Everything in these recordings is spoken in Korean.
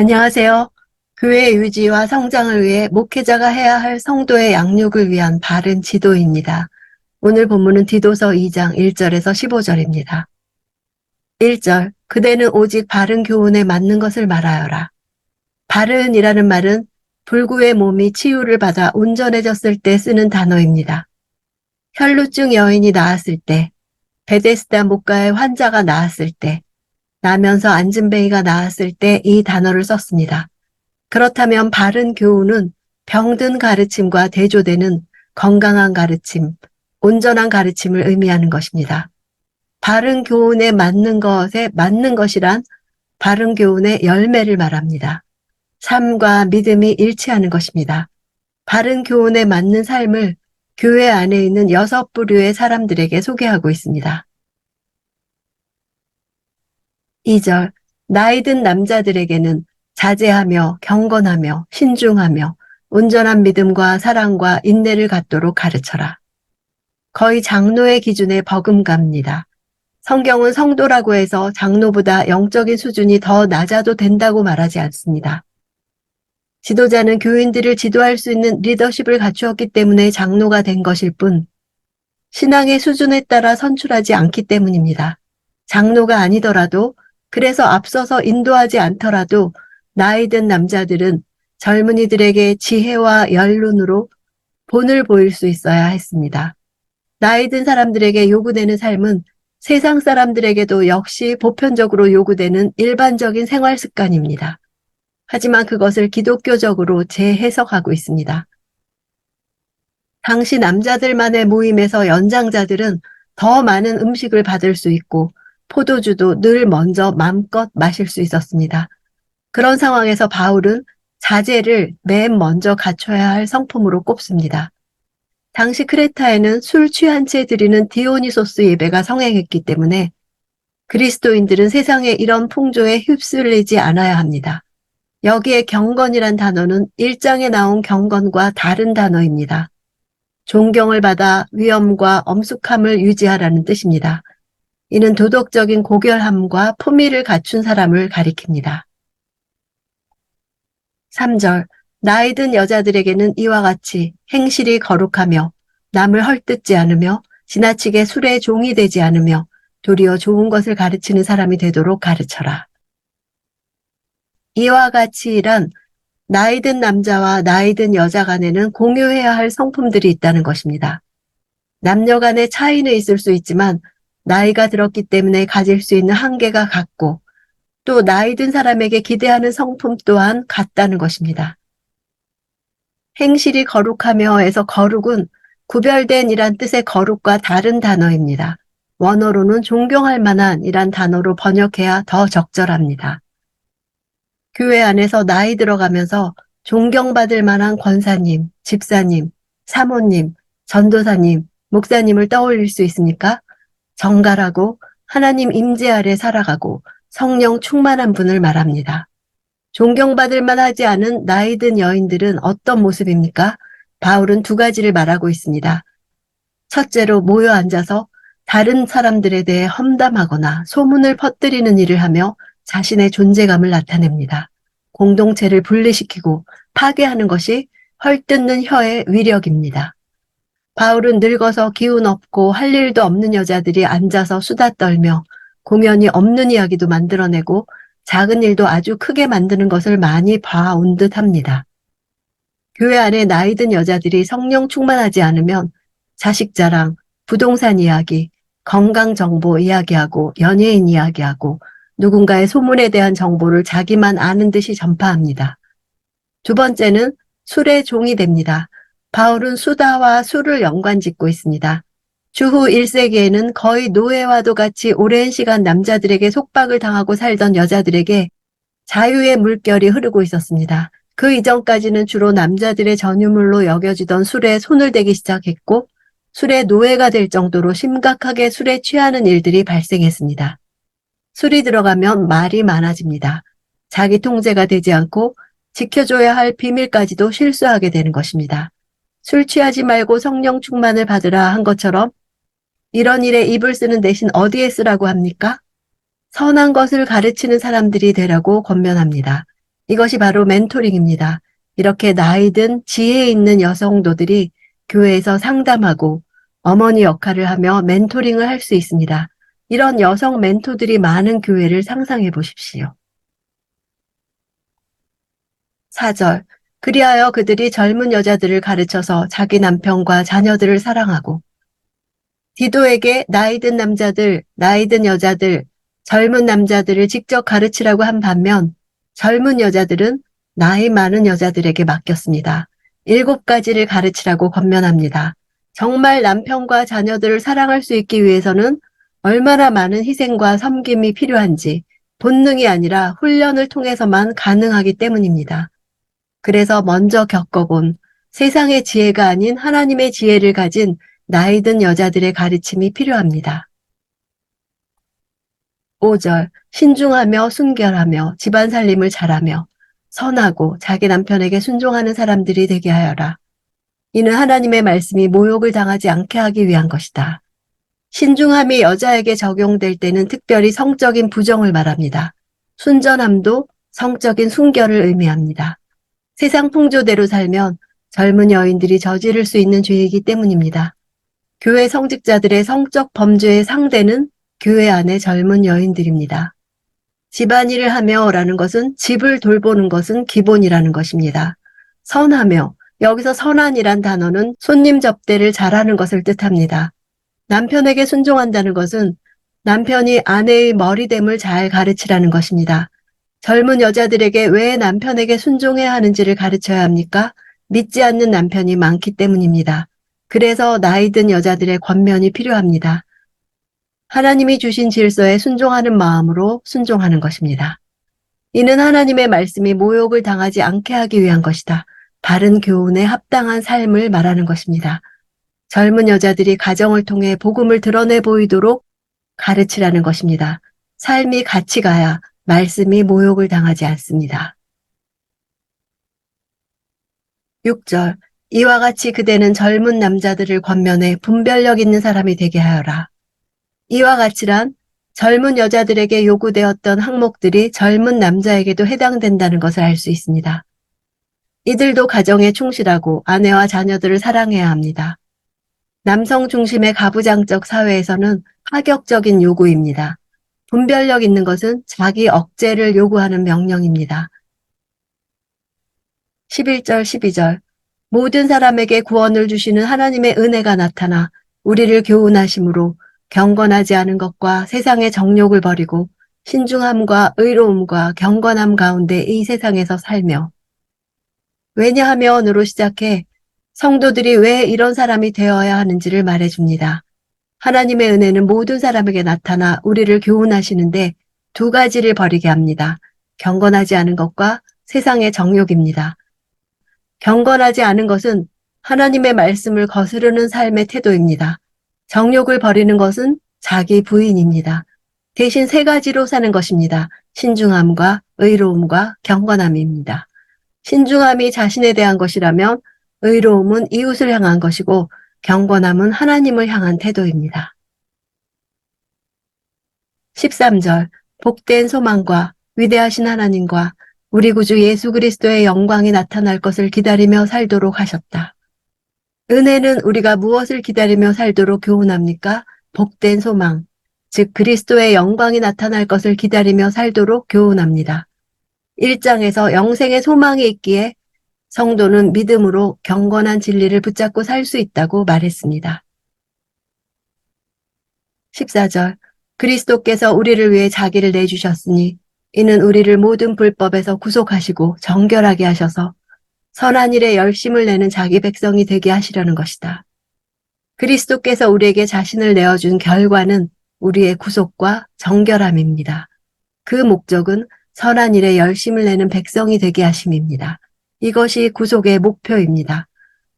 안녕하세요. 교회 유지와 성장을 위해 목회자가 해야 할 성도의 양육을 위한 바른 지도입니다. 오늘 본문은 디도서 2장 1절에서 15절입니다. 1절, 그대는 오직 바른 교훈에 맞는 것을 말하여라. 바른이라는 말은 불구의 몸이 치유를 받아 온전해졌을 때 쓰는 단어입니다. 혈루증 여인이 나았을 때, 베데스다 목가의 환자가 나았을 때, 나면서 안진뱅이가 나았을 때 이 단어를 썼습니다. 그렇다면 바른 교훈은 병든 가르침과 대조되는 건강한 가르침, 온전한 가르침을 의미하는 것입니다. 바른 교훈에 맞는 것에 맞는 것이란 바른 교훈의 열매를 말합니다. 삶과 믿음이 일치하는 것입니다. 바른 교훈에 맞는 삶을 교회 안에 있는 여섯 부류의 사람들에게 소개하고 있습니다. 2절, 나이 든 남자들에게는 자제하며 경건하며 신중하며 온전한 믿음과 사랑과 인내를 갖도록 가르쳐라. 거의 장로의 기준에 버금갑니다. 성경은 성도라고 해서 장로보다 영적인 수준이 더 낮아도 된다고 말하지 않습니다. 지도자는 교인들을 지도할 수 있는 리더십을 갖추었기 때문에 장로가 된 것일 뿐, 신앙의 수준에 따라 선출하지 않기 때문입니다. 장로가 아니더라도 그래서 앞서서 인도하지 않더라도 나이 든 남자들은 젊은이들에게 지혜와 연륜으로 본을 보일 수 있어야 했습니다. 나이 든 사람들에게 요구되는 삶은 세상 사람들에게도 역시 보편적으로 요구되는 일반적인 생활 습관입니다. 하지만 그것을 기독교적으로 재해석하고 있습니다. 당시 남자들만의 모임에서 연장자들은 더 많은 음식을 받을 수 있고 포도주도 늘 먼저 맘껏 마실 수 있었습니다. 그런 상황에서 바울은 자제를 맨 먼저 갖춰야 할 성품으로 꼽습니다. 당시 크레타에는 술 취한 채 드리는 디오니소스 예배가 성행했기 때문에 그리스도인들은 세상의 이런 풍조에 휩쓸리지 않아야 합니다. 여기에 경건이란 단어는 일장에 나온 경건과 다른 단어입니다. 존경을 받아 위엄과 엄숙함을 유지하라는 뜻입니다. 이는 도덕적인 고결함과 품위를 갖춘 사람을 가리킵니다. 3절 나이 든 여자들에게는 이와 같이 행실이 거룩하며 남을 헐뜯지 않으며 지나치게 술에 종이 되지 않으며 도리어 좋은 것을 가르치는 사람이 되도록 가르쳐라. 이와 같이란 나이 든 남자와 나이 든 여자 간에는 공유해야 할 성품들이 있다는 것입니다. 남녀 간의 차이는 있을 수 있지만 나이가 들었기 때문에 가질 수 있는 한계가 같고 또 나이 든 사람에게 기대하는 성품 또한 같다는 것입니다. 행실이 거룩하며에서 거룩은 구별된 이란 뜻의 거룩과 다른 단어입니다. 원어로는 존경할 만한 이란 단어로 번역해야 더 적절합니다. 교회 안에서 나이 들어가면서 존경받을 만한 권사님, 집사님, 사모님, 전도사님, 목사님을 떠올릴 수 있습니까? 정갈하고 하나님 임재 아래 살아가고 성령 충만한 분을 말합니다. 존경받을 만하지 않은 나이 든 여인들은 어떤 모습입니까? 바울은 두 가지를 말하고 있습니다. 첫째로 모여 앉아서 다른 사람들에 대해 험담하거나 소문을 퍼뜨리는 일을 하며 자신의 존재감을 나타냅니다. 공동체를 분리시키고 파괴하는 것이 헐뜯는 혀의 위력입니다. 바울은 늙어서 기운 없고 할 일도 없는 여자들이 앉아서 수다 떨며 공연이 없는 이야기도 만들어내고 작은 일도 아주 크게 만드는 것을 많이 봐온 듯 합니다. 교회 안에 나이 든 여자들이 성령 충만하지 않으면 자식 자랑, 부동산 이야기, 건강 정보 이야기하고 연예인 이야기하고 누군가의 소문에 대한 정보를 자기만 아는 듯이 전파합니다. 두 번째는 술의 종이 됩니다. 바울은 수다와 술을 연관 짓고 있습니다. 주후 1세기에는 거의 노예와도 같이 오랜 시간 남자들에게 속박을 당하고 살던 여자들에게 자유의 물결이 흐르고 있었습니다. 그 이전까지는 주로 남자들의 전유물로 여겨지던 술에 손을 대기 시작했고 술의 노예가 될 정도로 심각하게 술에 취하는 일들이 발생했습니다. 술이 들어가면 말이 많아집니다. 자기 통제가 되지 않고 지켜줘야 할 비밀까지도 실수하게 되는 것입니다. 술 취하지 말고 성령 충만을 받으라 한 것처럼 이런 일에 입을 쓰는 대신 어디에 쓰라고 합니까? 선한 것을 가르치는 사람들이 되라고 권면합니다. 이것이 바로 멘토링입니다. 이렇게 나이 든 지혜 있는 여성도들이 교회에서 상담하고 어머니 역할을 하며 멘토링을 할 수 있습니다. 이런 여성 멘토들이 많은 교회를 상상해 보십시오. 4절. 그리하여 그들이 젊은 여자들을 가르쳐서 자기 남편과 자녀들을 사랑하고 디도에게 나이 든 남자들, 나이 든 여자들, 젊은 남자들을 직접 가르치라고 한 반면 젊은 여자들은 나이 많은 여자들에게 맡겼습니다. 일곱 가지를 가르치라고 권면합니다. 정말 남편과 자녀들을 사랑할 수 있기 위해서는 얼마나 많은 희생과 섬김이 필요한지 본능이 아니라 훈련을 통해서만 가능하기 때문입니다. 그래서 먼저 겪어본 세상의 지혜가 아닌 하나님의 지혜를 가진 나이 든 여자들의 가르침이 필요합니다. 5절 신중하며 순결하며 집안 살림을 잘하며 선하고 자기 남편에게 순종하는 사람들이 되게 하여라. 이는 하나님의 말씀이 모욕을 당하지 않게 하기 위한 것이다. 신중함이 여자에게 적용될 때는 특별히 성적인 부정을 말합니다. 순전함도 성적인 순결을 의미합니다. 세상 풍조대로 살면 젊은 여인들이 저지를 수 있는 죄이기 때문입니다. 교회 성직자들의 성적 범죄의 상대는 교회 안의 젊은 여인들입니다. 집안일을 하며 라는 것은 집을 돌보는 것은 기본이라는 것입니다. 선하며 여기서 선한이란 단어는 손님 접대를 잘하는 것을 뜻합니다. 남편에게 순종한다는 것은 남편이 아내의 머리됨을 잘 가르치라는 것입니다. 젊은 여자들에게 왜 남편에게 순종해야 하는지를 가르쳐야 합니까? 믿지 않는 남편이 많기 때문입니다. 그래서 나이 든 여자들의 권면이 필요합니다. 하나님이 주신 질서에 순종하는 마음으로 순종하는 것입니다. 이는 하나님의 말씀이 모욕을 당하지 않게 하기 위한 것이다. 바른 교훈에 합당한 삶을 말하는 것입니다. 젊은 여자들이 가정을 통해 복음을 드러내 보이도록 가르치라는 것입니다. 삶이 같이 가야 말씀이 모욕을 당하지 않습니다. 6절 이와 같이 그대는 젊은 남자들을 권면해 분별력 있는 사람이 되게 하여라. 이와 같이란 젊은 여자들에게 요구되었던 항목들이 젊은 남자에게도 해당된다는 것을 알 수 있습니다. 이들도 가정에 충실하고 아내와 자녀들을 사랑해야 합니다. 남성 중심의 가부장적 사회에서는 파격적인 요구입니다. 분별력 있는 것은 자기 억제를 요구하는 명령입니다. 11절, 12절. 모든 사람에게 구원을 주시는 하나님의 은혜가 나타나 우리를 교훈하심으로 경건하지 않은 것과 세상의 정욕을 버리고 신중함과 의로움과 경건함 가운데 이 세상에서 살며 왜냐하면으로 시작해 성도들이 왜 이런 사람이 되어야 하는지를 말해줍니다. 하나님의 은혜는 모든 사람에게 나타나 우리를 교훈하시는데 두 가지를 버리게 합니다. 경건하지 않은 것과 세상의 정욕입니다. 경건하지 않은 것은 하나님의 말씀을 거스르는 삶의 태도입니다. 정욕을 버리는 것은 자기 부인입니다. 대신 세 가지로 사는 것입니다. 신중함과 의로움과 경건함입니다. 신중함이 자신에 대한 것이라면 의로움은 이웃을 향한 것이고 경건함은 하나님을 향한 태도입니다. 13절 복된 소망과 위대하신 하나님과 우리 구주 예수 그리스도의 영광이 나타날 것을 기다리며 살도록 하셨다. 은혜는 우리가 무엇을 기다리며 살도록 교훈합니까? 복된 소망, 즉 그리스도의 영광이 나타날 것을 기다리며 살도록 교훈합니다. 1장에서 영생의 소망이 있기에 성도는 믿음으로 경건한 진리를 붙잡고 살 수 있다고 말했습니다. 14절 그리스도께서 우리를 위해 자기를 내주셨으니 이는 우리를 모든 불법에서 구속하시고 정결하게 하셔서 선한 일에 열심을 내는 자기 백성이 되게 하시려는 것이다. 그리스도께서 우리에게 자신을 내어준 결과는 우리의 구속과 정결함입니다. 그 목적은 선한 일에 열심을 내는 백성이 되게 하심입니다. 이것이 구속의 목표입니다.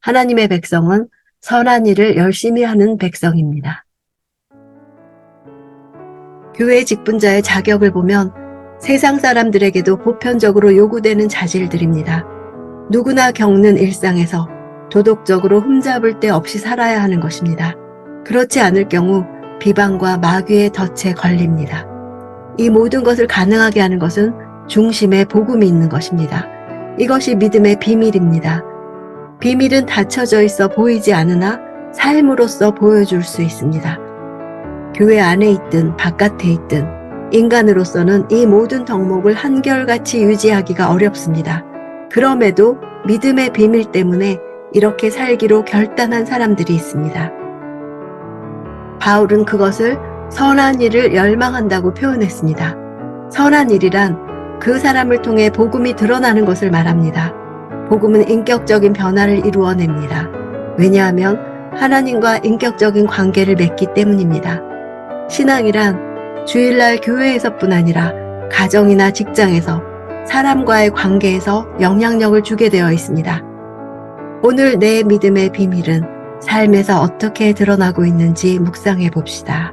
하나님의 백성은 선한 일을 열심히 하는 백성입니다. 교회 직분자의 자격을 보면 세상 사람들에게도 보편적으로 요구되는 자질들입니다. 누구나 겪는 일상에서 도덕적으로 흠잡을 데 없이 살아야 하는 것입니다. 그렇지 않을 경우 비방과 마귀의 덫에 걸립니다. 이 모든 것을 가능하게 하는 것은 중심에 복음이 있는 것입니다. 이것이 믿음의 비밀입니다. 비밀은 닫혀져 있어 보이지 않으나 삶으로서 보여줄 수 있습니다. 교회 안에 있든 바깥에 있든 인간으로서는 이 모든 덕목을 한결같이 유지하기가 어렵습니다. 그럼에도 믿음의 비밀 때문에 이렇게 살기로 결단한 사람들이 있습니다. 바울은 그것을 선한 일을 열망한다고 표현했습니다. 선한 일이란 그 사람을 통해 복음이 드러나는 것을 말합니다. 복음은 인격적인 변화를 이루어냅니다. 왜냐하면 하나님과 인격적인 관계를 맺기 때문입니다. 신앙이란 주일날 교회에서뿐 아니라 가정이나 직장에서 사람과의 관계에서 영향력을 주게 되어 있습니다. 오늘 내 믿음의 비밀은 삶에서 어떻게 드러나고 있는지 묵상해 봅시다.